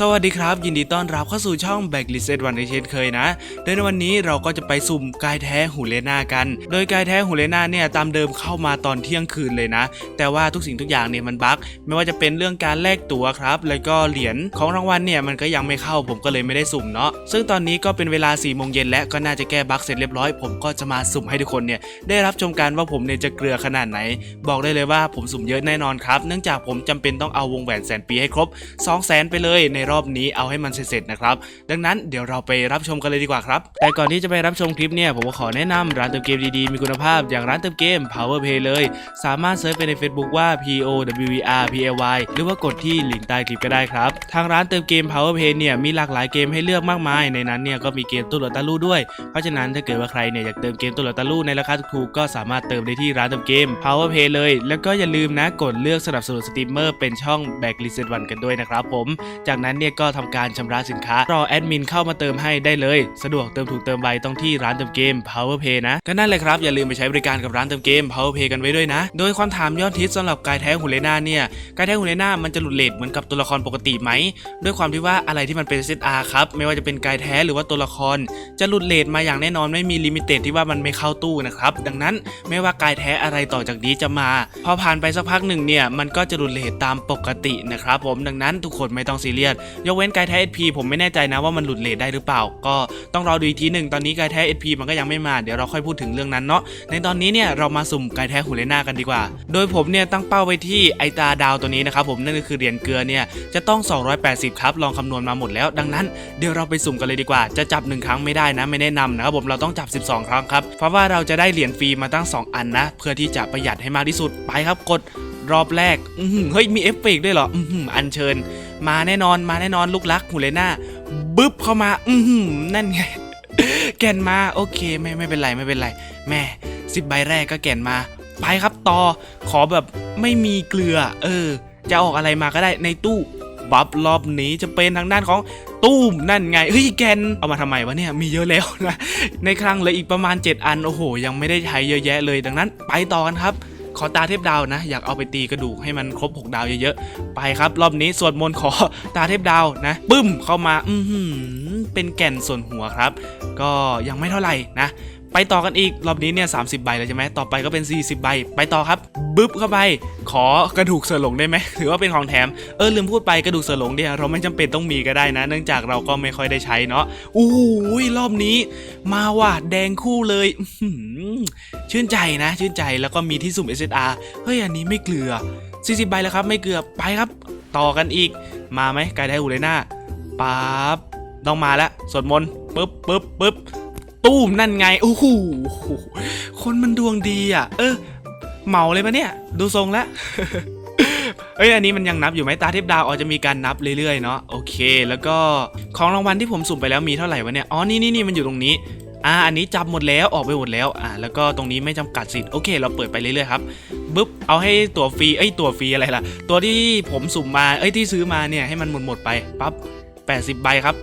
สวัสดีครับ ยินดีต้อนรับเข้าสู่ช่อง Back l i s t วันในเช่นเคยนะโดยในวันนี้เราก็จะไปสุ่มกายแท้หูเลนากัน โดยกายแท้หูเลนาเนี่ยตามเดิมเข้ามาตอนเที่ยงคืนเลยนะ แต่ว่าทุกสิ่งทุกอย่างเนี่ยมันบั๊กไม่ว่าจะเป็นเรื่องการแลกตั๋วครับ แล้วก็เหรียญของรางวัลเนี่ยมันก็ยังไม่เข้าผมก็เลยไม่ได้สุ่มเนาะซึ่งตอนนี้ก็เป็นเวลา4ี่โมงเย็นและก็น่าจะแก้บั๊กเสร็จเรียบร้อย ผมก็จะมาสุ่มให้ทุกคนเนี่ยได้รับชมกันว่าผมเนี่ยจะเกลือขนาดไหน บอกได้เลยว่าผมสุ่มเยอะแน่นอนครับ เนื่องจากผมจำเป็นต้องเอาวงแหวนแสนปีให้ครบ 2 0 0แสนไปเลยในรอบนี้เอาให้มันเสร็จๆนะครับ ดังนั้นเดี๋ยวเราไปรับชมกันเลยดีกว่าครับ แต่ก่อนที่จะไปรับชมคลิปเนี่ยผมขอแนะนำร้านเติมเกมดีๆ มีคุณภาพอย่างร้านเติมเกม Power Play เลย สามารถเซิร์ชไปใน Facebook ว่า P O W E R P A Y หรือว่ากดที่ลิงก์ใต้คลิปก็ได้ครับ ทางร้านเติมเกม Power Play เนี่ยมีหลากหลายเกมให้เลือกมากมาย ในนั้นเนี่ยก็มีเกมตุ้ลอตาลู่ด้วย เพราะฉะนั้นถ้าเกิดว่าใครเนี่ยอยากเติมเกมตุ้ลอตาลู่ในราคาถูกๆก็สามารถเติมได้ที่ร้านเติมเกม Power Play เลย แล้วก็อย่าลืมนะกดเลือกสนับสนุนสตรีมเมอร์เป็นช่อง Back l i s t 1กันด้วยนะครับผม จากนั้นเนี่ยก็ทำการชำระสินค้ารอแอดมินเข้ามาเติมให้ได้เลย สะดวกเติมถูกเติมไวต้องที่ร้านเติมเกม Power Pay นะ ก็นั่นเลยครับ อย่าลืมไปใช้บริการกับร้านเติมเกม Power Pay กันไว้ด้วยนะ โดยความถามยอดฮิตสำหรับกายแท้หูเลน่าเนี่ยกายแท้หูเลน่ามันจะหลุดเลทเหมือนกับตัวละครปกติไหมด้วยความที่ว่าอะไรที่มันเป็น SR ครับไม่ว่าจะเป็นกายแท้หรือว่าตัวละคร จะหลุดเลทมาอย่างแน่นอนไม่มีลิมิเต็ดที่ว่ามันไม่เข้าตู้นะครับดังนั้นไม่ว่ากายแท้อะไรต่อจากนี้จะมา พอผ่านไปสักพักหนึ่งเนี่ยมันก็จะหลุดเลทตามปกตินะครับผมดังนั้นทุกคนไม่ต้องซีเรียสยกเว้นกายแท้ SP ผมไม่แน่ใจนะว่ามันหลุดเลทได้หรือเปล่า ก็ต้องรอดูอีกทีหนึ่งตอนนี้กายแท้ SP มันก็ยังไม่มาเดี๋ยวเราค่อยพูดถึงเรื่องนั้นเนาะในตอนนี้เนี่ยเรามาสุ่มกายแท้หูเลน่ากันดีกว่า โดยผมเนี่ยตั้งเป้าไว้ที่ไอตาดาวตัวนี้นะครับผมนั่นก็คือเหรียญเกลือเนี่ยจะต้อง 280 ครับลองคำนวณมาหมดแล้ว ดังนั้นเดี๋ยวเราไปสุ่มกันเลยดีกว่า จะจับ 1 ครั้งไม่ได้นะไม่แนะนำนะครับผมเราต้องจับ 12 ครั้งครับเพราะว่าเราจะได้เหรียญฟรีมาตั้ง 2 อันนะ เพื่อที่จะประหยัดให้มากที่สุดไปครับกด รอบแรกอืเฮ้ยมีเอฟเฟกต์ด้วยเหรออื้อหืออัญเชิญ มาแน่นอนมาแน่นอนลูกรักหูเลน่าบึ๊บเข้ามา อือหือนั่นไง แก่นมาโอเคไม่ไม่เป็นไรไม่เป็นไร แม่สิบใบแรกก็แก่นมา ไปครับต่อขอแบบไม่มีเกลือ เออ จะออกอะไรมาก็ได้ในตู้บัฟรอบนี้จะเป็นทางด้านของตู้มนั่นไงเฮ้ยแกนเอามาทำไมวะเนี่ยมีเยอะแล้วนะในครั้งเลยอีกประมาณ 7 อันโอ้โห ยังไม่ได้ใช้เยอะแยะเลยดังนั้น ไปต่อกันครับ ขอตาเทพดาวนะ อยากเอาไปตีกระดูกให้มันครบ 6 ดาวเยอะๆ ไปครับ รอบนี้สวดมนต์ขอตาเทพดาวนะปึ้มเข้ามา อืมเป็นแก่นส่วนหัวครับ ก็ยังไม่เท่าไหร่นะ ไปต่อกันอีกรอบนี้เนี่ยสาใบแล้วใช่ไหมต่อไปก็เป็น 40 ใบ ไปต่อครับบึ๊บเข้าไป ขอกระดูกเสือหลงได้ไหมถือว่าเป็นของแถมเออลืมพูดไปกระดูกเสือหลงเนี่ยเราไม่จำเป็นต้องมีก็ได้นะ เนื่องจากเราก็ไม่ค่อยได้ใช้เนาะอู้ยรอบนี้ มาว่ะแดงคู่เลยชื่นใจนะ ชื่นใจแล้วก็มีที่สุ่ม SSR เฮ้ยอันนี้ไม่เกลือ 40 ใบแล้วครับ ไม่เกลือไปครับ ต่อกันอีก มาไหมกด์ไทยอูเลน่าปั๊บต้องมาแล้วสวดมนต์ปึ๊บปึ๊บปึ๊บ ตู้มนั่นไงโอ้โหคนมันดวงดีอะ เออเหมาเลยปะเนี่ย ดูทรงแล้วเอ้ยอันนี้มันยังนับอยู่ไหมตาเทพดาวอ๋อจะมีการนับเรื่อยๆเนาะโอเค แล้วก็ของรางวัลที่ผมสุ่มไปแล้วมีเท่าไหร่วะเนี่ยอ๋อนี่นี่นี่มันอยู่ตรงนี้อ่าอันนี้จับหมดแล้วออกไปหมดแล้วอ่าแล้วก็ตรงนี้ไม่จำกัดสิทธิ์โอเค เราเปิดไปเรื่อยๆครับบึ๊บเอาให้ตัวฟรีเอ้ยตัวฟรีอะไรล่ะ ตัวที่ผมสุ่มมาเอ้ยที่ซื้อมาเนี่ยให้มันหมดหมดไปปั๊บ80ใบครับ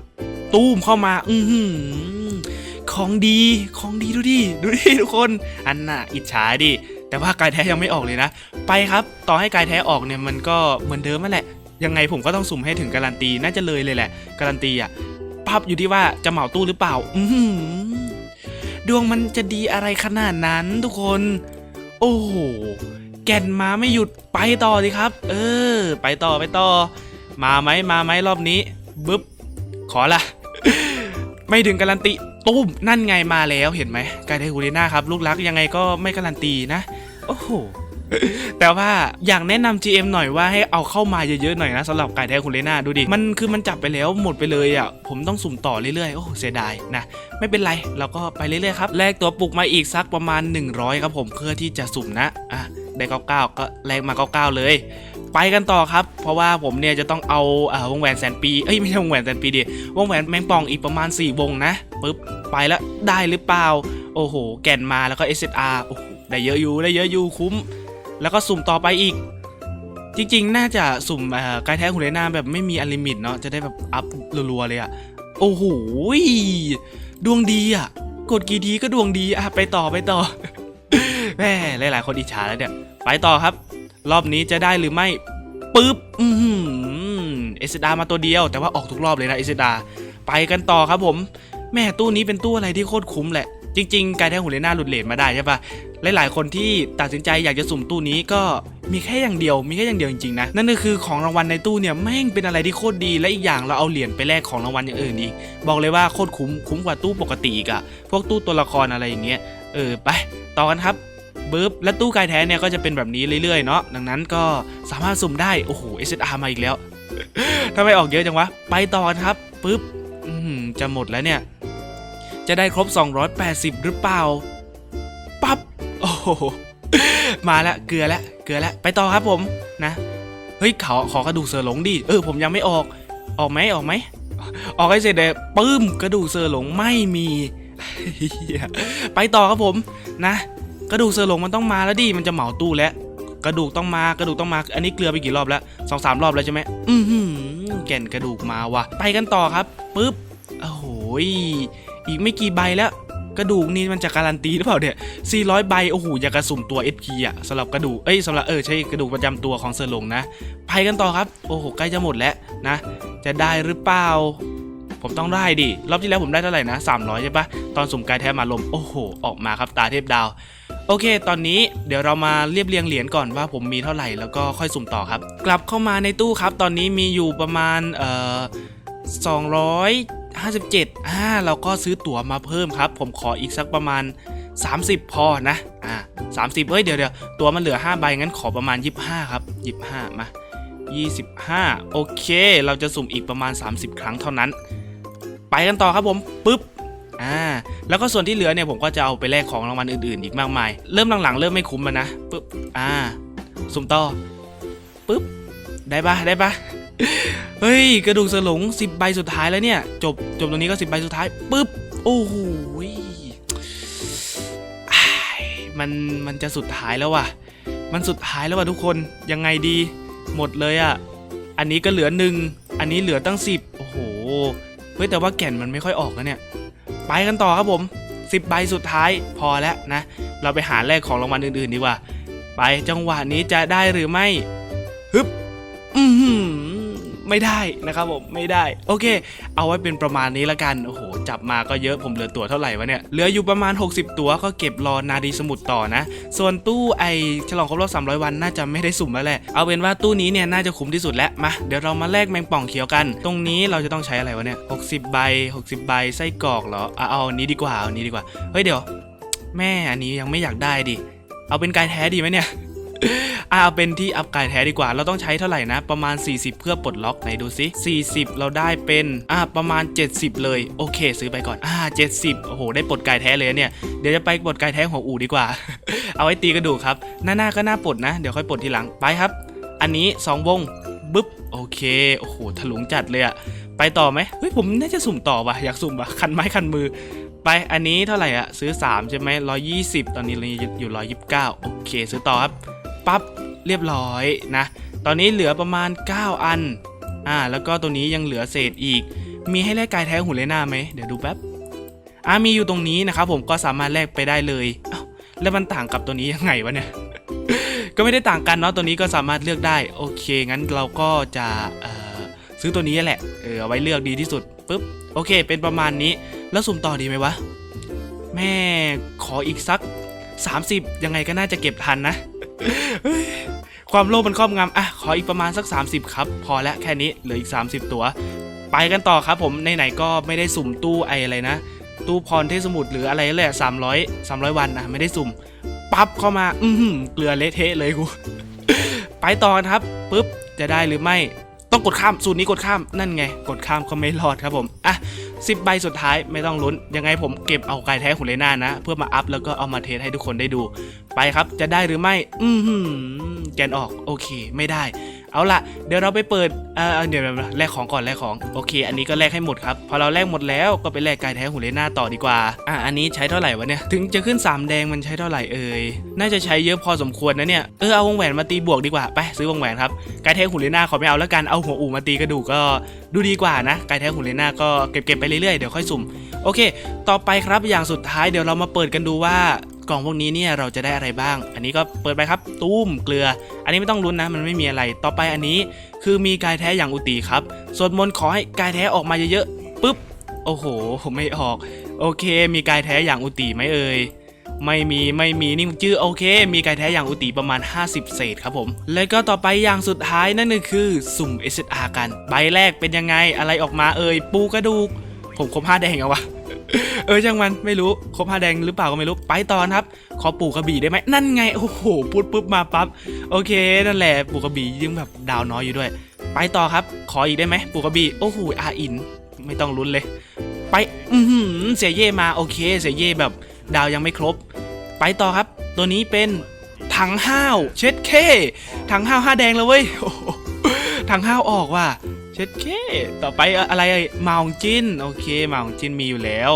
ตู้มเข้ามา อือหือ ของดีของดีดูดิดูดิทุกคน อันน่ะอิจฉาดิแต่ว่ากายแท้ยังไม่ออกเลยนะ ไปครับต่อให้กายแท้ออกเนี่ยมันก็เหมือนเดิมนั่นแหละ ยังไงผมก็ต้องสุ่มให้ถึงการันตีน่าจะเลยเลยแหละ การันตีอะพับอยู่ที่ว่าจะเหมาตู้หรือเปล่า อืดวงมันจะดีอะไรขนาดนั้นทุกคน โอ้โหแก่นมาไม่หยุดไปต่อสิครับ เออ ไปต่อไปต่อ มาไหมมาไหมรอบนี้บึ๊บขอละ ไม่ถึงการันตี ตุ้มนั่นไงมาแล้วเห็นไหมกายไทฮูเรน่าครับ ลูกรักยังไงก็ไม่การันตีนะ โอ้โหแต่ว่าอยากแนะนำ GM หน่อยว่าให้เอาเข้ามาเยอะๆหน่อยนะสำหรับไก่แท้คุณเลน่าดูดิ มันคือมันจับไปแล้วหมดไปเลยอะ ผมต้องสุ่มต่อเรื่อยๆ โอ้เสียดายนะ ไม่เป็นไรเราก็ไปเรื่อยๆครับ แลกตัวปลุกมาอีกสักประมาณ 100 ครับผมเพื่อที่จะสุ่มนะอะ ได้99ก็แลกมา99เลย ไปกันต่อครับ เพราะว่าผมเนี่ยจะต้องเอาอวงแหวนแสนปีเอ้ยไม่ใช่วงแหวนแสนปีดิวงแหวนแมงป่องอีกประมาณ 4 วงนะปึ๊บไปแล้วได้หรือเปล่า โอ้โห แก่นมาแล้วก็ SSR โอ้โหได้เยอะอยู่ได้เยอะอยู่คุ้ม แล้วก็สุ่มต่อไปอีก จริงๆ น่าจะสุ่มกายแท้หูเลน่าแบบไม่มีอัลิมิตเนาะจะได้แบบอัพรัวๆเลยอะโอ้โหดวงดีอะกดกี่ทีก็ดวงดีอะไปต่อไปต่อ แม่หลาย ๆ คนอิจฉาแล้วเนี่ย ไปต่อครับ รอบนี้จะได้หรือไม่ปึ๊บอือหือเอสดามาตัวเดียว แต่ว่าออกทุกรอบเลยนะเอสดา ไปกันต่อครับผม แม่ตู้นี้เป็นตู้อะไรที่โคตรคุ้มแหละ จริง ๆ กายแท้หูเลน่าหลุดเลนมาได้ใช่ปะหลาย ๆ คนที่ตัดสินใจอยากจะสุ่มตู้นี้ก็มีแค่อย่างเดียว มีแค่อย่างเดียวจริง ๆ นะ นั่นก็คือของรางวัลในตู้เนี่ยแม่งเป็นอะไรที่โคตรดี และอีกอย่างเราเอาเหรียญไปแลกของรางวัลอย่างอื่นอีกบอกเลยว่าโคตรคุ้ม คุ้มกว่าตู้ปกติอีกอะพวกตู้ตัวละครอะไรอย่างเงี้ย เออ ไป ต่อกันครับ บึ๊บและตู้กายแท้เนี่ยก็จะเป็นแบบนี้เรื่อยๆเนาะดังนั้นก็สามารถสุ่มได้ โอ้โห SSR มาอีกแล้วทำไมออกเยอะจังวะ ไปต่อครับปึ๊บจะหมดแล้วเนี่ย จะได้ครบ 280 หรือเปล่า ปั๊บโอ้โหมาล้วเกลือล้วเกลือล้วไปต่อครับผมนะเฮ้ยขอขอกระดูกเสือหลงดิเออผมยังไม่ออกออกไหมออกไหมออกให้เสร็จเลยปื้มกระดูกเสือหลงไม่มีไปต่อครับผมนะ กระดูกเสือหลงมันต้องมาแล้วดิมันจะเหมาตู้แล้ว กระดูกต้องมากระดูกต้องมา อันนี้เกลือไปกี่รอบแล้วสองสามรอบแล้วใช่ไหมอือหือแก่นกระดูกมาว่ะไปกันต่อครับปึ๊บโอ้โหอีกไม่กี่ใบแล้ว กระดูกนี่มันจะการันตีหรือเปล่าเนี่ย 400 ใบ โอ้โห อยากกระสุ่มตัว SP อะสำหรับกระดูก เอ้ยสำหรับเออใช่กระดูกประจำตัวของเซอร์หลงนะ ไปกันต่อครับ โอ้โห ใกล้จะหมดแล้วนะ จะได้หรือเปล่า ผมต้องได้ดิ รอบที่แล้วผมได้เท่าไหร่นะ 300 ใช่ปะตอนสุ่มกายแท้มาลม โอ้โห ออกมาครับตาเทพดาว โอเค ตอนนี้เดี๋ยวเรามาเรียบเรียงเหรียญก่อนว่าผมมีเท่าไหร่แล้วก็ค่อยสุ่มต่อครับ กลับเข้ามาในตู้ครับ ตอนนี้มีอยู่ประมาณเอ่อ257อ่าเราก็ซื้อตั๋วมาเพิ่มครับ ผมขออีกสักประมาณ 30 พอนะอ่า30เฮ้ยเดี๋ยวเดี๋ยวตัวมันเหลือ5ใบงั้นขอประมาณ 25 ครับ 25 มา 25 โอเค เราจะสุ่มอีกประมาณ 30 ครั้งเท่านั้น ไปกันต่อครับผมปึ๊บ อ่าแล้วก็ส่วนที่เหลือเนี่ยผมก็จะเอาไปแลกของรางวัลอื่นๆ อีกมากมาย เริ่มหลังๆ เริ่มไม่คุ้มแล้วนะปึ๊บอ่าสุ่มต่อปึ๊บได้ปะได้ปะเฮ้ย กระดูกเสือหลงสิบใบสุดท้ายแล้วเนี่ย จบจบตรงนี้ก็สิบใบสุดท้ายปึ๊บโอ้โหมันมันจะสุดท้ายแล้วว่ะ มันสุดท้ายแล้วว่ะทุกคนยังไงดีหมดเลยอะ่ะอันนี้ก็เหลือหนึ่งอันนี้เหลือตั้งสิบโอ้โหเฮ้ยแต่ว่าแก่นมันไม่ค่อยออกแล้วเนี่ย ไปกันต่อครับผม 10 ใบสุดท้ายพอแล้วนะ เราไปหาแลกของรางวัลอื่นๆดีกว่า ไปจังหวะนี้จะได้หรือไม่ฮึบอืม ไม่ได้นะครับผมไม่ได้ โอเค เอาไว้เป็นประมาณนี้ละกันโอ้โหจับมาก็เยอะผมเหลือตัวเท่าไหร่วะเนี่ยเหลืออยู่ประมาณ 60 ตัวก็เก็บรอนาดีสมุดต่อนะ ส่วนตู้ไอฉลองครบรอบ300 วันน่าจะไม่ได้สุ่มแล้วแหละเอาเป็นว่าตู้นี้เนี่ยน่าจะคุ้มที่สุดแล้วมาเดี๋ยวเรามาแลกแมงป่องเขียวกัน ตรงนี้เราจะต้องใช้อะไรวะเนี่ย60ใบ60ใบไส้กรอกเหรออะเอาอันนี้ดีกว่าเอาอันนี้ดีกว่าเฮ้ยเดี๋ยว แม่อันนี้ยังไม่อยากได้ดิเอาเป็นกายแท้ดีไหมเนี่ย อะเอาเป็นที่อัพกายแท้ดีกว่า เราต้องใช้เท่าไหร่นะ ประมาณ 40 เพื่อปลดล็อกไหนดูซิ40 เราได้เป็นอะประมาณ 70 เลยโอเค ซื้อไปก่อนอ่า70โอ้โหได้ปลดกายแท้เลยเนี่ยเดี๋ยวจะไปปลดกายแท้ของอู่ดีกว่า เอาไว้ตีกระดูกครับหน้าๆก็หน่าปลดนะ เดี๋ยวค่อยปลดทีหลังไปครับ อันนี้2วงบึ๊บโอเคโอ้โหถลุงจัดเลยอะไปต่อไหมเฮ้ยผมน่าจะสุ่มต่อว่ะอยากสุ่มว่ะคันไม้คันมือไปอันนี้เท่าไหร่อะซื้อ 3 ใช่ไหม120 ตอนนี้เราอยู่ 129 โอเค ซื้อต่อครับ ปั๊บเรียบร้อยนะ ตอนนี้เหลือประมาณ 9 อัน อ่า แล้วก็ตัวนี้ยังเหลือเศษอีก มีให้แลกกายแท้หุ่นเลน่าไหม เดี๋ยวดูแป๊บ อ่ามีอยู่ตรงนี้นะครับผมก็สามารถแลกไปได้เลยอ้า แล้วมันต่างกับตัวนี้ยังไงวะเนี่ย ก็ไม่ได้ต่างกันเนาะ ตัวนี้ก็สามารถเลือกได้ โอเค งั้นเราก็จะเอ่อซื้อตัวนี้แหละ เออเอาไว้เลือกดีที่สุดปุ๊บ โอเค เป็นประมาณนี้ แล้วสุ่มต่อดีไหมวะ แม่ขออีกสัก 30 ยังไงก็น่าจะเก็บทันนะ ความโลภมันครอบงำอะขออีกประมาณสัก 30 ครับ พอแล้วแค่นี้เหลืออีก 30 ตัว ไปกันต่อครับผมไหนๆก็ไม่ได้สุ่มตู้ไออะไรนะ ตู้พรเทพสมุทรหรืออะไรแหละสามร้อยสามร้อยวันนะไม่ได้สุ่มปั๊บเข้ามา อือหือเกลือเละเทะเลยกูไปต่อครับปุ๊บจะได้หรือไม่ต้องกดข้ามสูตรนี้กดข้ามนั่นไง กดข้ามก็ไม่รอดครับผมอะ สิบใบสุดท้ายไม่ต้องลุ้น ยังไงผมเก็บเอากายแท้หุ่นเลน่านะ เพื่อมาอัพแล้วก็เอามาเทสให้ทุกคนได้ดู ไปครับจะได้หรือไม่ อือหือแกนออกโอเค ไม่ได้ เอาละเดี๋ยวเราไปเปิดเอ่อเดี๋ยวแลกของก่อนแลกของโอเค อันนี้ก็แลกให้หมดครับพอเราแลกหมดแล้วก็ไปแลกกายแท้หุ่นเลน่าต่อดีกว่าอะอันนี้ใช้เท่าไหร่วะเนี่ยถึงจะขึ้น 3 แดงมันใช้เท่าไหร่เอ่ยน่าจะใช้เยอะพอสมควรนะเนี่ยเออเอาวงแหวนมาตีบวกดีกว่าไปซื้อวงแหวนครับกายแท้หุ่นเลน่าขอไม่เอาแล้วกันเอาหัวอูมาตีกระดูกก็ดูดีกว่านะกายแท้หุเลน่าก็เก็บๆไปเรื่อยๆ เดี๋ยวค่อยสุ่ม โอเค ต่อไปครับอย่างสุดท้ายเดี๋ยวเรามาเปิดกันดูว่ากล่องพวกนี้เนี่ยเราจะได้อะไรบ้าง อันนี้ก็เปิดไปครับ ตุ้มเกลือ อันนี้ไม่ต้องลุ้นนะ มันไม่มีอะไร ต่อไปอันนี้คือมีกายแท้อย่างอุติครับสวดมนต์ขอให้กายแท้ออกมาเยอะๆปุ๊บ โอ้โห ไม่ออก โอเค มีกายแท้อย่างอุติไหมเอ่ยไม่มีไม่มีนี่มันชื่อโอเค มีกายแท้อย่างอุติประมาณ 50 เศษครับผม แล้วก็ต่อไปอย่างสุดท้ายนั่นก็คือ สุ่ม SSR กัน ใบแรกเป็นยังไงอะไรออกมาเอ่ยปูกระดูก ผมครบห้าแดงเอาวะเออช่างมันไม่รู้ครบห้าแดงหรือเปล่าก็ไม่รู้ไปต่อนะครับ ขอปู่กระบี่ได้ไหมนั่นไงโอ้โหพูดปุ๊บมาปั๊บโอเคนั่นแหละปู่กระบี่ยังแบบดาวน้อยอยู่ด้วย ไปต่อครับ ขออีกได้ไหมปู่กระบี่โอ้โหอาอิน ไม่ต้องลุ้นเลย ไปอือหือเสียเย่มาโอเค เสียเย่แบบ ดาวยังไม่ครบ ไปต่อครับ ตัวนี้เป็นถังห้าวเช็ดเคถังห้าวห้าแดงแล้วเว้ยโอ้ถังห้าวออกว่ะ เช็ดเค ต่อไปอะไรเมาของจินโอเคมาของจินมีอยู่แล้ว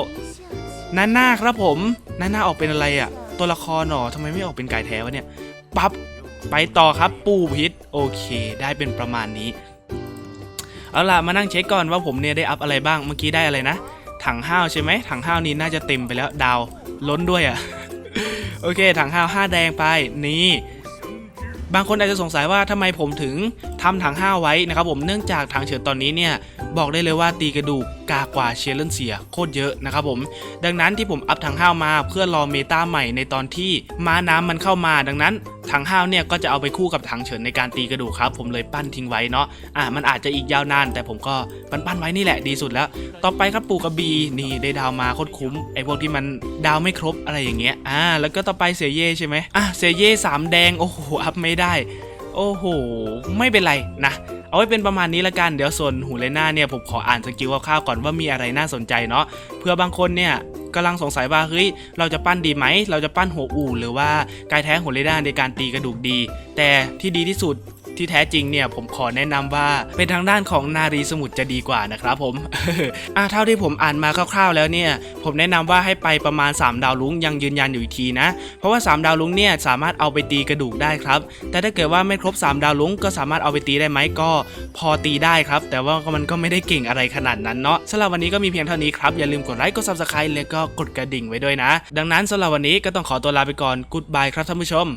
นาน่าครับผมนาน่าออกเป็นอะไรอะตัวละครหนอทำไมไม่ออกเป็นไก่แท้วะเนี่ยปั๊บไปต่อครับปูพิษโอเค ได้เป็นประมาณนี้ เอาล่ะมานั่งเช็คก่อนว่าผมเนี่ยได้อัพอะไรบ้างเมื่อกี้ได้อะไรนะ ถังห้าวใช่ไหมถังห้าวนี้น่าจะเต็มไปแล้วดาวล้นด้วยอะ่ะ โอเค ถังห้าวห้าแดงไปนี่ บางคนอาจจะสงสัยว่าทำไมผมถึงทำถังห้าไว้นะครับผมเนื่องจากถังเฉินตอนนี้เนี่ย บอกได้เลยว่าตีกระดูกกากว่าเชลเลนเซียโคตรเยอะนะครับผม ดังนั้นที่ผมอัพถังห้าวมาเพื่อรอเมตาใหม่ในตอนที่ม้าน้ำมันเข้ามาดังนั้นถังห้าวเนี่ยก็จะเอาไปคู่กับถังเฉินในการตีกระดูกครับ ผมเลยปั้นทิ้งไว้เนาะอะมันอาจจะอีกยาวนาน แต่ผมก็ปั้นปั้นไว้นี่แหละดีสุดแล้ว ต่อไปครับปูกระบีนี่ได้ดาวมาโคตรคุ้มไอ้พวกที่มันดาวไม่ครบอะไรอย่างเงี้ยอ่าแล้วก็ต่อไปเสียเย่ใช่ไหมอะเสียเย่สามแดงโอ้โหอัพไม่ได้ โอ้โห ไม่เป็นไรนะ เอาไว้เป็นประมาณนี้ละกันเดี๋ยวส่วนหูเลน่าเนี่ยผมขออ่านสกิลคร่าวๆก่อนว่ามีอะไรน่าสนใจเนาะเพื่อบางคนเนี่ยกำลังสงสัยว่าเฮ้ยเราจะปั้นดีไหม เราจะปั้นหัวอู่หรือว่ากายแท้หูเลน่าในการตีกระดูกดี แต่ที่ดีที่สุด ที่แท้จริงเนี่ยผมขอแนะนำว่าเป็นทางด้านของนารีสมุทรจะดีกว่านะครับผมอะเท่าที่ผมอ่านมาคร่าวๆแล้วเนี่ย ผมแนะนำว่าให้ไปประมาณ 3 ดาวลุ้งยังยืนยันอยู่อีกทีนะ เพราะว่า 3 ดาวลุ้งเนี่ยสามารถเอาไปตีกระดูกได้ครับ แต่ถ้าเกิดว่าไม่ครบ 3 ดาวลุ้งก็สามารถเอาไปตีได้ไหมก็พอตีได้ครับ แต่ว่ามันก็ไม่ได้เก่งอะไรขนาดนั้นเนาะสำหรับวันนี้ก็มีเพียงเท่านี้ครับ อย่าลืมกดไลค์กด subscribe แล้วก็กดกระดิ่งไว้ด้วยนะ ดังนั้นสำหรับวันนี้ก็ต้องขอตัวลาไปก่อน goodbye ครับท่านผู้ชม